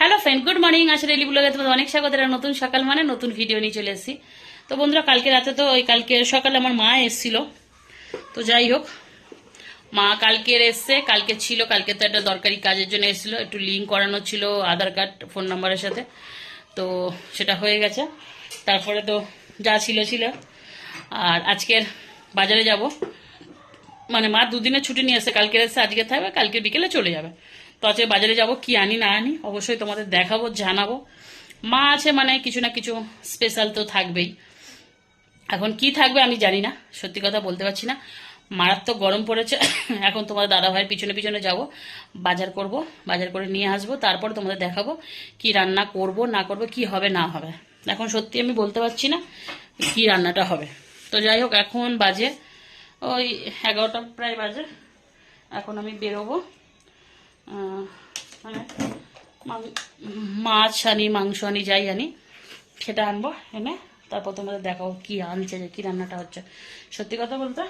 Hello friend good morning আসলে এলি ব্লগে তোমাদের অনেক স্বাগত। এটা নতুন সকাল মানে নতুন ভিডিও নিয়ে চলে এসেছি। তো বন্ধুরা, কালকে রাতে তো ওই কালকে সকালে আমার মা এসেছিল। তো যাই হোক, মা কালকের এসছে, কালকে ছিল, কালকে তো একটা দরকারি কাজের জন্য এসেছিল। একটু লিঙ্ক করানো ছিল, আধার কার্ড ফোন নাম্বারের সাথে। তো সেটা হয়ে গেছে। তারপরে তো যা ছিল ছিল। আর আজকের বাজারে যাব। মানে মা দুদিনের ছুটি নিয়ে এসে, কালকে এসে আজকে থাকবে, কালকে বিকেলে চলে যাবে। তো আজকে বাজারে যাব, কি আনি না আনি, অবশ্যই তোমাদের দেখাবো, জানাব। মা আছে মানে কিছু না কিছু স্পেশাল তো থাকবেই। এখন কি থাকবে আমি জানি না, সত্যি কথা বলতে পারছি না। মারাত্মক গরম পড়েছে, এখন তোমাদের দাদা ভাইয়ের পিছনে পিছনে যাব, বাজার করব, বাজার করে নিয়ে আসব, তারপর তোমাদের দেখাবো কি রান্না করব, না করব, কি হবে, না হবে। এখন সত্যি আমি বলতে পারছি না কি রান্নাটা হবে। তো যাই হোক, এখন বাজে ওই এগারোটা প্রায় বাজে। এখন আমি বেরোবো। মানে মাছ আনি, মাংস আনি, যাই আনি, সেটা আনব এনে তারপর তোমাদের দেখাবো কি আনছে, যে কি রান্নাটা হচ্ছে। সত্যি কথা বলতে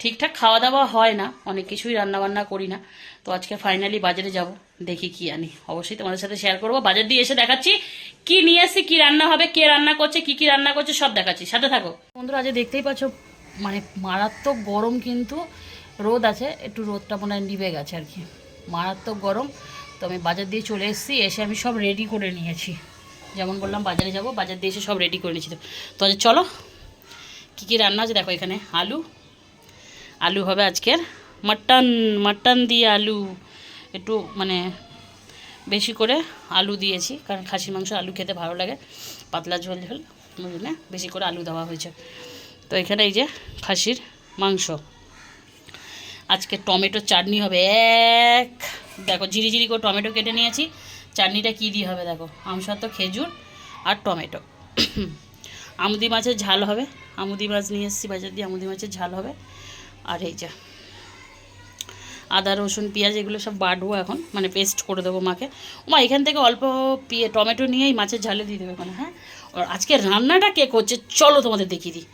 ঠিকঠাক খাওয়া দাওয়া হয় না, অনেক কিছুই রান্না বান্না করি না। তো আজকে ফাইনালি বাজারে যাব, দেখি কি আনি। অবশ্যই তোমাদের সাথে শেয়ার করব। বাজার দিয়ে এসে দেখাচ্ছি কি নিয়ে এসে কি রান্না হবে, কে রান্না করছে, কি কি রান্না করছে, সব দেখাচ্ছি। সাথে থাকো। বন্ধুরা, আজ দেখতেই পাচ্ছ মানে মারাত্মক গরম কিন্তু রোদ আছে, একটু রোদটা মনে হয় নিভে গেছে আর কি। মারাত্মক গরম, তো আমি বাজার দিয়ে চলে এসেছি, এসে আমি সব রেডি করে নিয়েছি। যেমন বললাম, বাজারে যাব, বাজার দিয়ে এসে সব রেডি করে নিয়েছি তো। আজ চলো, কী কী রান্না আছে দেখো এখানে? আলু আলু হবে আজকের মাটন মাটন দিয়ে আলু, একটু মানে বেশি করে আলু দিয়েছি, কারণ খাসি মাংস আলু খেতে ভালো লাগে, পাতলা ঝোল ঝোল, বুঝলে? বেশি করে আলু দেওয়া হয়েছে। তো এখানে এই যে খাসির মাংস। আজকে টমেটো চাটনি হবে, এক। দেখো ঝিরি ঝিরি করে টমেটো কেটে নিয়েছি। চাটনিটা কী দিয়ে হবে দেখো আমসত্ব খেজুর আর টমেটো। আমুদি মাছের ঝাল হবে, আমুদি মাছ নিয়ে এসেছি বাজার দিয়ে, আমুদি মাছের ঝাল হবে। আর এই যা আদা, রসুন, পেঁয়াজ, এগুলো সব বাটবো এখন মানে পেস্ট করে দেবো মাকে। মা এখান থেকে অল্প পিয়ে টমেটো নিয়েই মাছের ঝালে দিয়ে দেবে মানে হ্যাঁ? আর আজকে রান্নাটা কে করছে? চলো তোমাদের দেখিয়ে দিই।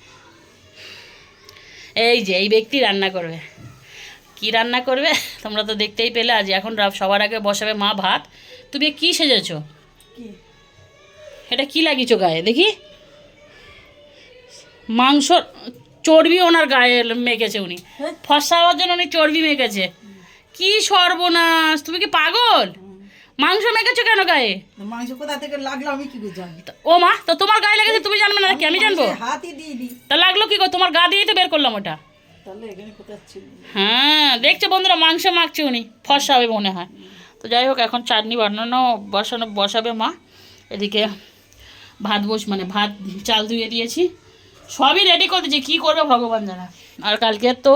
এই যে এই ব্যক্তি রান্না করবে। কি রান্না করবে? তোমরা তো দেখতেই পেলে আজ এখন সবার আগে বসাবে মা ভাত। তুমি কি সেজেছো? এটা কি লাগিয়েছো গায়ে? দেখি। মাংস চর্বি ওনার গায়ে মেখেছে উনি। ফসা হওয়ার জন্য উনি চর্বি মেখেছে। কি সর্বনাশ! তুমি কি পাগল? মাংস মেখেছো কেন গায়ে? মাংস কোথা থেকে লাগল আমি কি জানি? ও মা তো তোমার গায়ে লেগেছে তুমি জানবে না কি আমি জানব? হাতই দিয়ে দিই তা লাগল কি গো? তোমার গা দিয়েই তো বের করলাম ওটা। হ্যাঁ দেখছে বন্ধুরা মাংস মাখছে উনি ফসা হবে মনে হয়। তো যাই হোক এখন চাটনি বানানো বসানো বসাবে মা। এদিকে ভাত বস মানে ভাত চাল ধুয়ে দিয়েছি। সবই রেডি করে দিয়েছি কী করবে ভগবান জানা। আর কালকে তো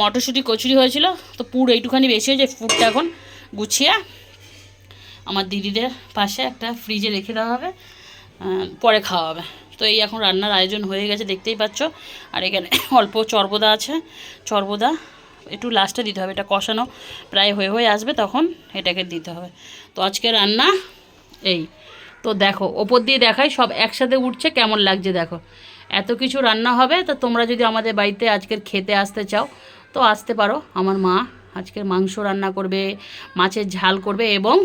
মটরশুঁটি কচুরি হয়েছিল তো পুর এইটুখানি বেশি হয়েছে পুরটা এখন গুছিয়ে আমার দিদিদের পাশে একটা ফ্রিজে রেখে দেওয়া হবে পরে খাওয়া হবে। তো এই এখন রান্নার আয়োজন হয়ে গেছে, দেখতেই পাচ্ছ। আর এখানে অল্প চর্বদা আছে। চর্বদা একটু লাস্টে দিতে হবে, এটা কষানো প্রায় হয়ে হয়ে আসবে, তখন এটাকে দিতে হবে। তো আজকে রান্না এই। তো দেখো, ওপর দিয়ে দেখাই, সব একসাথে উঠছে, কেমন লাগছে দেখো। এত কিছু রান্না হবে, তো তোমরা যদি আমাদের বাড়িতে আজকের খেতে আসতে চাও, তো আসতে পারো। আমার মা আজকের মাংস রান্না করবে, মাছের ঝাল করবে এবং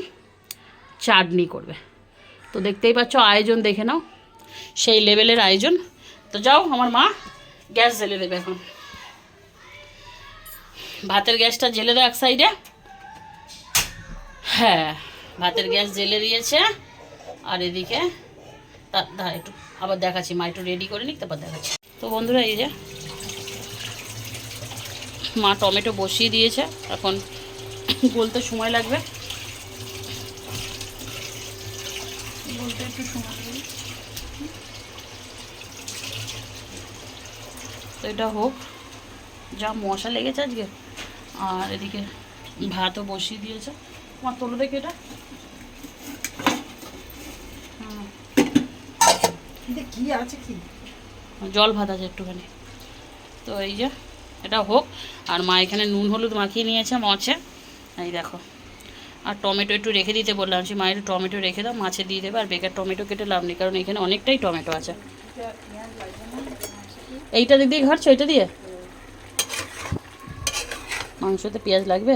চাটনি করবে। তো দেখতেই পাচ্ছ আয়োজন, দেখে নাও। সেই লেভেলের আয়োজন। তো যাও, আমার মা গ্যাস জ্বেলে দেবে এখন। ভাতের গ্যাসটা জেলে দাও এক সাইডে। হ্যাঁ ভাতের গ্যাস জেলে দিয়েছে। আর এদিকে তা দাঁড়া একটু আবার দেখাচ্ছি। মা একটু রেডি করে নিক, তারপর দেখাচ্ছি। তো বন্ধুরা, এই যে মা টমেটো বসিয়ে দিয়েছে। এখন বলতে সময় লাগবে। বলতে একটু লাগবে তো এটা হোক যা মশা লেগেছে আজকে আর এদিকে ভাতও বসিয়ে দিয়েছে। তোমার তোলো দেখি এটা। কি আছে কি? জল ভাত আছে একটুখানি। তো এই যে এটা হোক আর মা এখানে নুন হলুদ মাখিয়ে নিয়েছে মাছে এই দেখো। আর টমেটো একটু রেখে দিতে বললাম যে মায়ের টমেটো রেখে দাও, মাছে দিয়ে দেবে, আর বেকার টমেটো কেটে লাভ নেই, কারণ এখানে অনেকটাই টমেটো আছে। এইটা দিয়ে ঘাটছো এটা দিয়ে? মাংসতে পেঁয়াজ লাগবে?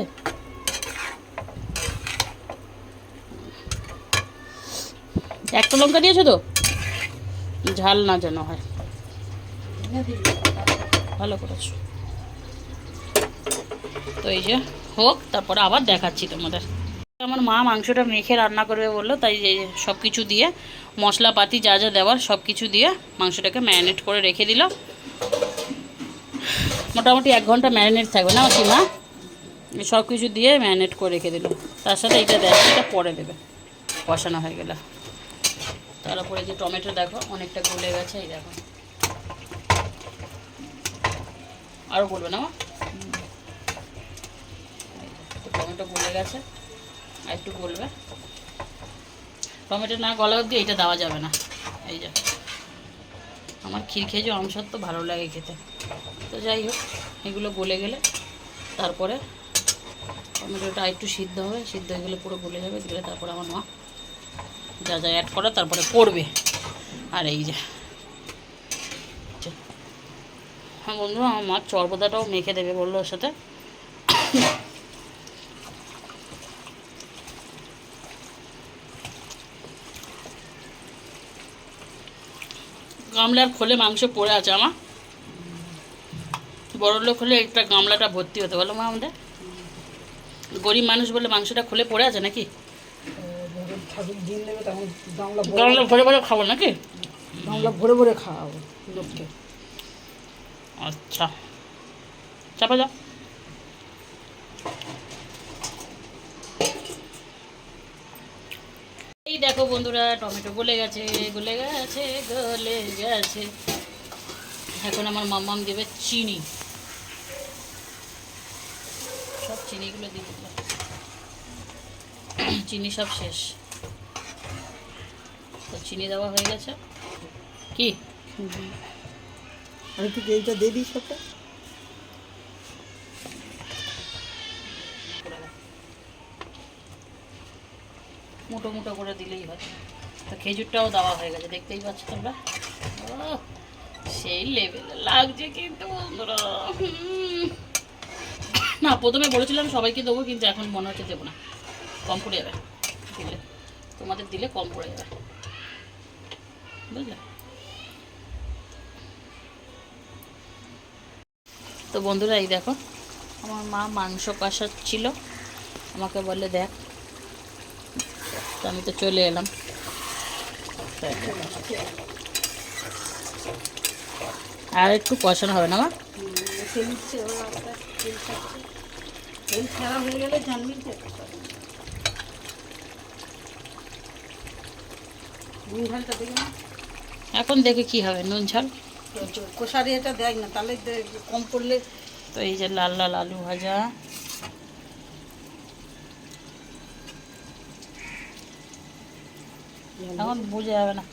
একটা লঙ্কা দিয়েছ তো? ঝাল না যেন হয়। ভালো করেছ। তো এই যে, হোক, তারপরে আবার দেখাচ্ছি তোমাদের। আমার মা মাংসটা মেখে রান্না করবে বলল, তাই সব কিছু দিয়ে, মশলাপাতি যা যা দেওয়ার সব কিছু দিয়ে মাংসটাকে ম্যারিনেট করে রেখে দিল। মোটামুটি এক ঘণ্টা ম্যারিনেট থাকবে না মা? সব কিছু দিয়ে ম্যারিনেট করে রেখে দিল। তার সাথে এইটা দেয় এটা পরে দেবে। কষানো হয়ে গেলে। তারপরে যে টমেটো দেখো, অনেকটা গলে গেছে, এই দেখো। আরও করবে না টমেটো গলে গেছে। একটু গলবে। টমেটো না গলা অবধি এইটা দেওয়া যাবে না। এই যে। আমার ক্ষীর অংশর তো ভালো লাগে খেতে। তো যাই হোক, এগুলো গলে গেলে তারপরে টমেটোটা একটু সিদ্ধ হবে। সিদ্ধ হয়ে গেলে পুরো গলে যাবে, গেলে তারপরে আমার মা যা যা অ্যাড করে তারপরে করবে। আর এই যে। হ্যাঁ বন্ধু, আমার মা চর্বদাটাও মেখে দেবে বলল ওর সাথে। গামলার খোলে মাংস পড়ে আছে আমার। বড় লোক হলে একটা গামলাটা ভর্তি হতে বলো মা আমাদের। গরিব মানুষ বলে মাংসটা খুলে পড়ে আছে নাকি? গামলা ভরে ভরে খাব নাকি? গামলা ভরে ভরে খাওয়াবো লোককে। আচ্ছা চাপা যাও দেখো বন্ধুরা, টমেটো গলে গেছে গলে গেছে গলে গেছে। এখন আমার মাম্মাম দেবে চিনি। সব চিনিগুলো দিয়ে চিনি সব শেষ। তো চিনি দেওয়া হয়ে গেছে। কি? আর তুই এইটা দিস সবটা? মুটো মুটো করে দিলেই হয়। তো খেজুরটাও দেওয়া হয়ে গেছে, দেখতেই পাচ্ছ তোমরা? সেই লেভেলে লাগছে কিন্তু বন্ধুরা। না, প্রথমে বলেছিলাম সবাইকে দেবো, কিন্তু এখন মনে হচ্ছে দেবো না। কম পড়ে যাবে। দিলে, তোমাদের দিলে কম পড়ে যাবে। বুঝলে? তো বন্ধুরা, এই দেখো, আমার মা মাংস কষাচ্ছিল। আমাকে বলে দেখ তো আমি তো চলে এলাম। আর একটু কষানো হবে না এখন দেখে কি হবে নুন ঝাল? কষারি এটা দেখ না তাহলে কম পড়লে তো এই যে লাল লাল আলু ভাজা। এখন বোঝা যাবে না।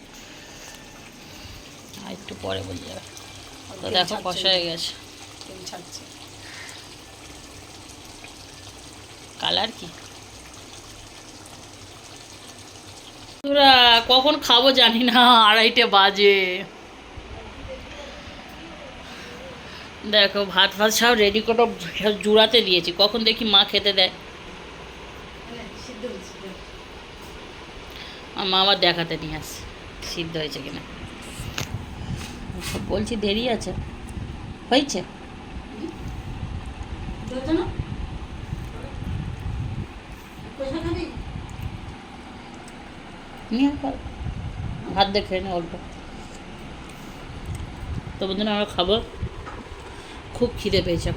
আর একটু পরে বোঝা যাবে। তো দেখো কষা হয়ে গেছে। ছাড়ছে। কালার কি? তোরা কখন খাব জানি না আড়াইটে বাজে। দেখো ভাত ফাত সব রেডি করে জুড়াতে দিয়েছি। কখন দেখি মা খেতে দেয় সিদ্ধ হচ্ছে আর মা আবার দেখাতে নিয়ে আসে সিদ্ধ হয়েছে কিনা। বলছি দেরি আছে। হয়েছে? ভাত দেখে নে অল্প। তো বন্ধুরা আমরা খাব। খুব খিদে পেয়েছে।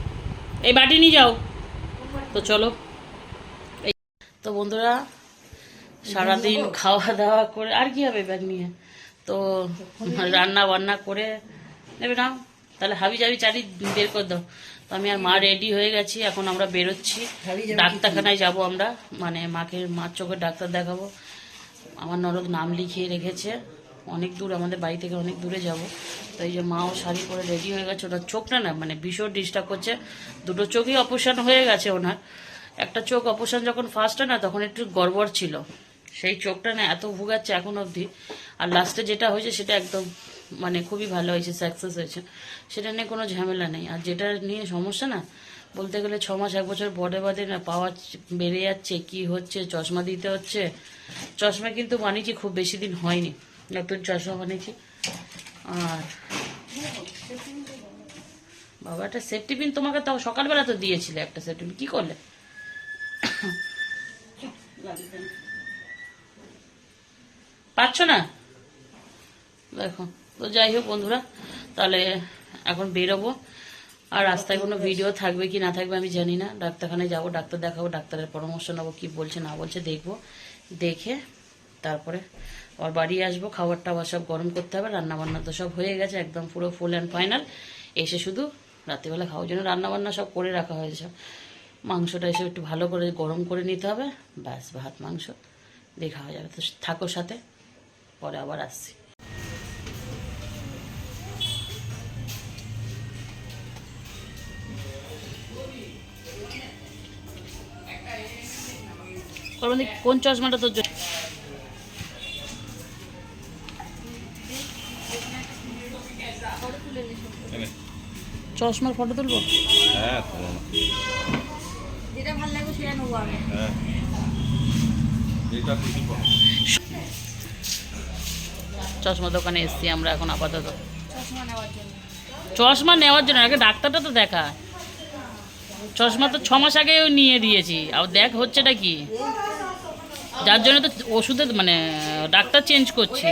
এই বাটি নিয়ে যাও। তো চলো। তো বন্ধুরা সারাদিন খাওয়া দাওয়া করে আর কি হবে ব্যাগ নিয়ে? তো রান্না বান্না করে নেবে না? তাহলে হাবি জাবি চারি বের করে দাও। তো আমি আর মা রেডি হয়ে গেছি এখন আমরা বেরোচ্ছি। ডাক্তারখানায় যাব আমরা মানে মাকে মার চোখের ডাক্তার দেখাবো। আমার নরদ নাম লিখিয়ে রেখেছে অনেক দূর আমাদের বাড়ি থেকে অনেক দূরে যাব। তো এই যে মাও শাড়ি পরে রেডি হয়ে গেছে ওনার চোখটা না মানে ভীষণ ডিস্টার্ব করছে। দুটো চোখই অপারেশন হয়ে গেছে ওনার। একটা চোখ অপারেশন যখন ফার্স্ট হয় না তখন একটু গড়বড় ছিল। সেই চোখটা না এত ভুগাচ্ছে এখন অবধি। আর লাস্টে যেটা হয়েছে সেটা একদম মানে খুবই ভালো হয়েছে সাকসেস হয়েছে। সেটা নিয়ে কোনো ঝামেলা নেই। আর যেটা নিয়ে সমস্যা না, বলতে গেলে ছ মাস, এক বছর বড়ে বাদে না পাওয়া বেড়ে যাচ্ছে, কি হচ্ছে, চশমা দিতে হচ্ছে। চশমা কিন্তু বানিয়েছি, খুব বেশি দিন হয়নি। নতুন চশমা বানিয়েছি। আর বাবা, একটা সেফটি পিন তোমাকে তাও সকালবেলা তো দিয়েছিলে একটা সেফটি পিন কি করলে? পাচ্ছ না? দেখো, তো যাই হোক বন্ধুরা, তাহলে এখন বেরোবো। আর রাস্তায় কোনো ভিডিও থাকবে কি না থাকবে আমি জানি না। ডাক্তারখানায় যাব, ডাক্তার দেখাবো, ডাক্তারের পরামর্শ নেব, কি বলছে না বলছে দেখব। দেখে তারপরে আবার বাড়ি আসব খাবার টাবার সব গরম করতে হবে, রান্নাবান্না তো সব হয়ে গেছে, একদম পুরো ফুল অ্যান্ড ফাইনাল এসে শুধু রাত্রিবেলা খাওয়ার জন্য রান্না বান্না সব করে রাখা হয়েছে মাংসটা এসে একটু ভালো করে গরম করে নিতে হবে, ব্যাস, ভাত, মাংস, দিয়ে খাওয়া যাবে। তো থাকো সাথে। পরে আবার আসছি। কোন চশমাটা তোর জন্য? চশমার ফটো তুলবো? হ্যাঁ যেটা ভালো লাগবে সেটা নেব আমি। হ্যাঁ। যেটা খুশি করো। চশমা দোকানে এসছি আমরা এখন আপাতত। চশমা নেওয়ার জন্য। আগে ডাক্তারটা তো দেখা চশমা তো ছ মাস আগেও নিয়ে দিয়েছি আর দেখ হচ্ছেটা কি। যার জন্য তো ওষুধের মানে ডাক্তার চেঞ্জ করছি।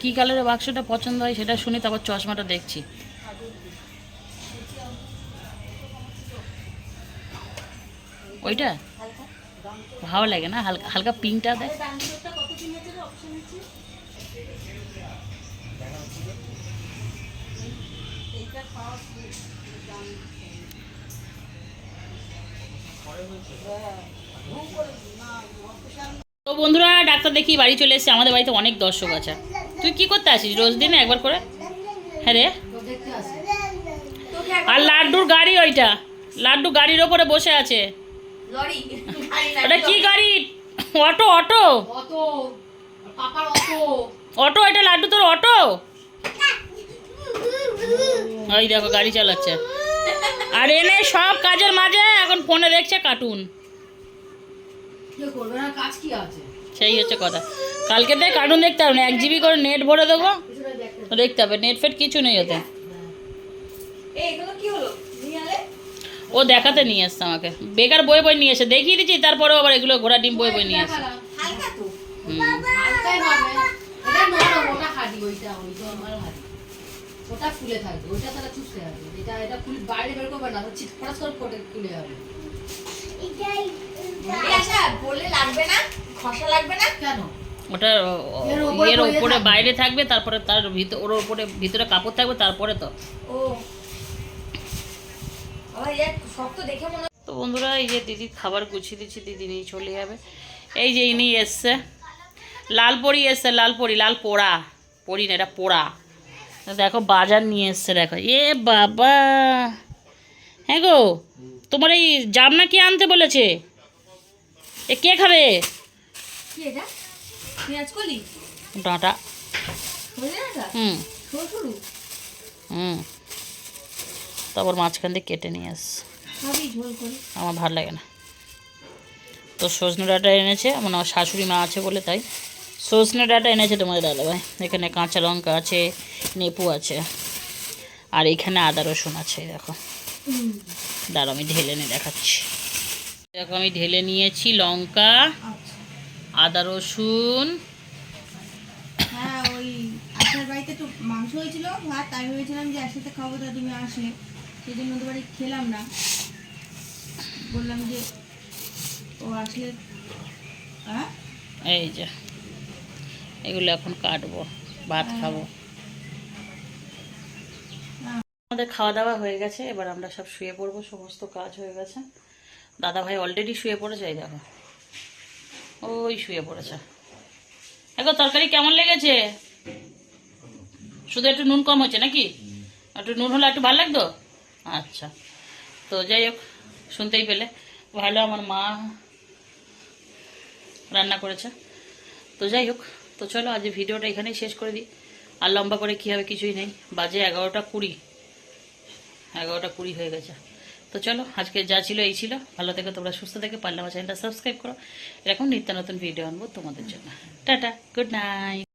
কি কালারের বাক্সটা পছন্দ হয় সেটা শুনি তারপর চশমাটা দেখছি। ওইটা? ভালো লাগে না? হালকা হালকা পিঙ্কটা দেয় তো বন্ধুরা ডাক্তার দেখি বাড়ি চলে এসেছে। আমাদের বাড়িতে অনেক দর্শক আছে। তুই কি করতে আসিস রোজ দিনে একবার করে? হ্যাঁ রে। আর লাড্ডুর গাড়ি ওইটা। লাড্ডু গাড়ির ওপরে বসে আছে। ওটা কি গাড়ি? Auto auto. অটো এটা লাড্ডু তোর অটো? ওই দেখো গাড়ি চালাচ্ছে। আর এনে সব কাজের মাঝে এখন ফোনে দেখছে কার্টুন কি করবে না কাজ কি আছে? সেই হচ্ছে কথা। কালকে থেকে কার্টুন দেখতে হবে না এক জিবি করে নেট ভরে দেবো। দেখতে হবে নেট ফেট কিছু নেই ওতে। ও দেখাতে নিয়ে এসছে আমাকে। বেকার বই বই নিয়ে এসে দেখিয়ে দিচ্ছি তারপরেও আবার এগুলো ঘোড়া ডিম বই বই নিয়ে তো। হুম। হালকাই হবে এটা নরম ওটা ওটা ফুলে থাকবে ওইটা তারা চুষতে হবে। এটা এটা ফুল বাইরে বের করবে না চিটফাটাস করে ফোটে ফুলে যাবে। বললে লাগবে না খসা লাগবে না। কেন? ওটা এর থাকবে। বাইরে থাকবে তারপরে তার ভিতর ওর ওপরে ভিতরে কাপড় থাকবে তারপরে তো। ও। শক্ত দেখে মনে তো বন্ধুরা এই যে দিদির খাবার গুছিয়ে দিচ্ছি দিদি নিয়ে চলে যাবে। এই যে ইনি এসছে। লাল পরি এসছে লাল পরি লাল পোড়া। পরি না এটা পোড়া। দেখো বাজার নিয়ে এসছে দেখো। এ বাবা। হ্যাঁ গো তোমার এই জামনা কি আনতে বলেছে? এ কে খাবে? ডাঁটা। হুম। হুম। তারপর মাঝখান দিয়ে কেটে নিয়ে আস। আমার ভালো লাগে না। তো সজনে ডাঁটা এনেছে আমার শাশুড়ি মা আছে বলে তাই। সজনে ডাটা এনেছে তোমাদের দাদাভাই এখানে কাঁচা লঙ্কা আছে নেপু আছে আর এখানে আদা রসুন আছে দেখো দাঁড়াও আমি ঢেলে নিয়ে দেখাচ্ছি দেখো আমি ঢেলে নিয়েছি লঙ্কা আদা রসুন হ্যাঁ ওই আসার বাড়িতে একটু মাংস হয়েছিল ভাত তাই ভেবেছিলাম যে একসাথে খাব তা তুমি আসলে সেই জন্য ওদের খেলাম না বললাম যে ও আসলে হ্যাঁ এই যে এগুলো এখন কাটবো ভাত খাব। আমাদের খাওয়া দাওয়া হয়ে গেছে এবার আমরা সব শুয়ে পড়ব সমস্ত কাজ হয়ে গেছে। দাদা ভাই অলরেডি শুয়ে পড়েছে এই দেখো। ওই শুয়ে পড়েছে। এখন তরকারি কেমন লেগেছে? শুধু একটু নুন কম হচ্ছে নাকি? একটু নুন হলে একটু ভালো লাগতো? আচ্ছা। তো যাই হোক শুনতেই পেলে। ভালো আমার মা রান্না করেছে। তো যাই হোক তো চলো, আজ ভিডিওটা এখানেই শেষ করে দিই। আর লম্বা করে কী হবে কিছুই নেই। বাজে এগারোটা কুড়ি। এগারোটা কুড়ি হয়ে গেছে। তো চলো, আজকে যা ছিল এই ছিল। ভালো থেকে, তোমরা সুস্থ থেকে। পারলে আমার চ্যানেলটা সাবস্ক্রাইব করো। এরকম নিত্য নতুন ভিডিও আনব তোমাদের জন্য। Tata, good night.